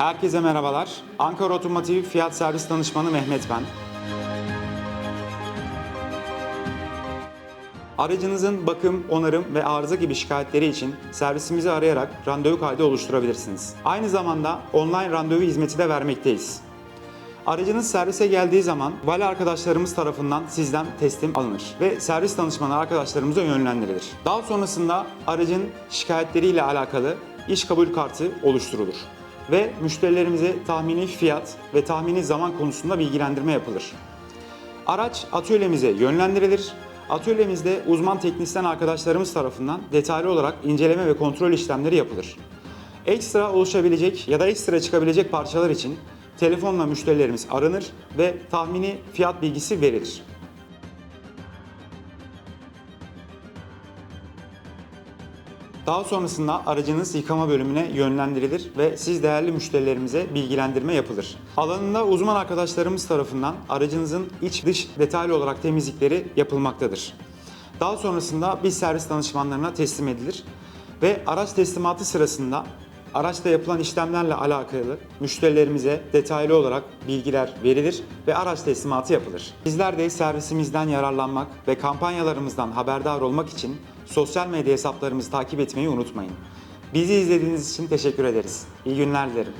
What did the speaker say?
Herkese merhabalar. Ankara Otomotiv Fiyat Servis Danışmanı Mehmet ben. Aracınızın bakım, onarım ve arıza gibi şikayetleri için servisimizi arayarak randevu kaydı oluşturabilirsiniz. Aynı zamanda online randevu hizmeti de vermekteyiz. Aracınız servise geldiği zaman vali arkadaşlarımız tarafından sizden teslim alınır ve servis danışmanı arkadaşlarımıza yönlendirilir. Daha sonrasında aracın şikayetleriyle alakalı iş kabul kartı oluşturulur ve müşterilerimize tahmini fiyat ve tahmini zaman konusunda bilgilendirme yapılır. Araç atölyemize yönlendirilir. Atölyemizde uzman teknisyen arkadaşlarımız tarafından detaylı olarak inceleme ve kontrol işlemleri yapılır. Ekstra oluşabilecek ya da ekstra çıkabilecek parçalar için telefonla müşterilerimiz aranır ve tahmini fiyat bilgisi verilir. Daha sonrasında aracınız yıkama bölümüne yönlendirilir ve siz değerli müşterilerimize bilgilendirme yapılır. Alanında uzman arkadaşlarımız tarafından aracınızın iç dış detaylı olarak temizlikleri yapılmaktadır. Daha sonrasında biz servis danışmanlarına teslim edilir ve araç teslimatı sırasında araçta yapılan işlemlerle alakalı müşterilerimize detaylı olarak bilgiler verilir ve araç teslimatı yapılır. Bizler de servisimizden yararlanmak ve kampanyalarımızdan haberdar olmak için sosyal medya hesaplarımızı takip etmeyi unutmayın. Bizi izlediğiniz için teşekkür ederiz. İyi günler dilerim.